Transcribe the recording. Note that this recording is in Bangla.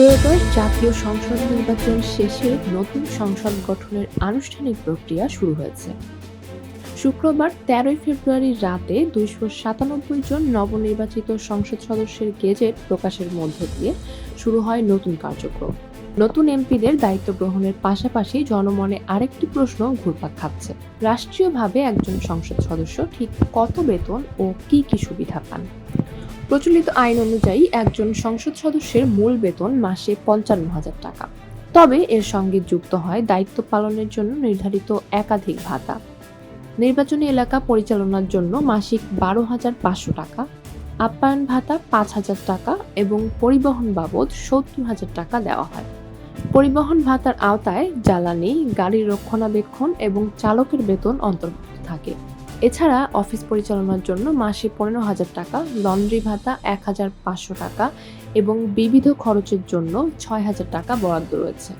ত্রয়োদশ জাতীয় সংসদ নির্বাচন শেষে নতুন সংসদ গঠনের আনুষ্ঠানিক প্রক্রিয়া শুরু হয়েছে। শুক্রবার তেরোই ফেব্রুয়ারি রাতে দুইশো সাতানব্বই জন নবনির্বাচিত সংসদ সদস্যের গেজেট প্রকাশের মধ্য দিয়ে শুরু হয় নতুন কার্যক্রম। নতুন এমপিদের দায়িত্ব গ্রহণের পাশাপাশি জনমনে আরেকটি প্রশ্ন ঘুরপাক খাচ্ছে। রাষ্ট্রীয়ভাবে একজন সংসদ সদস্য ঠিক কত বেতন ও কি কি সুবিধা পান? প্রচলিত আইন অনুযায়ী একজন সংসদ সদস্যের মূল বেতন মাসে পঞ্চান্ন হাজার টাকা। তবে এর সঙ্গে যুক্ত হয় দায়িত্ব পালনের জন্য নির্ধারিত একাধিক ভাতা। নির্বাচনী এলাকা পরিচালনার জন্য মাসিক বারো হাজার পাঁচশো টাকা, আপ্যায়ন ভাতা পাঁচ হাজার টাকা এবং পরিবহন বাবদ সত্তর হাজার টাকা দেওয়া হয়। পরিবহন ভাতার আওতায় জ্বালানি, গাড়ির রক্ষণাবেক্ষণ এবং চালকের বেতন অন্তর্ভুক্ত থাকে। এছাড়া অফিস পরিচালনার জন্য মাসে পনেরো হাজার টাকা, লন্ড্রি ভাতা এক হাজার পাঁচশো টাকা এবং বিবিধ খরচের জন্য ছয় হাজার টাকা বরাদ্দ রয়েছে।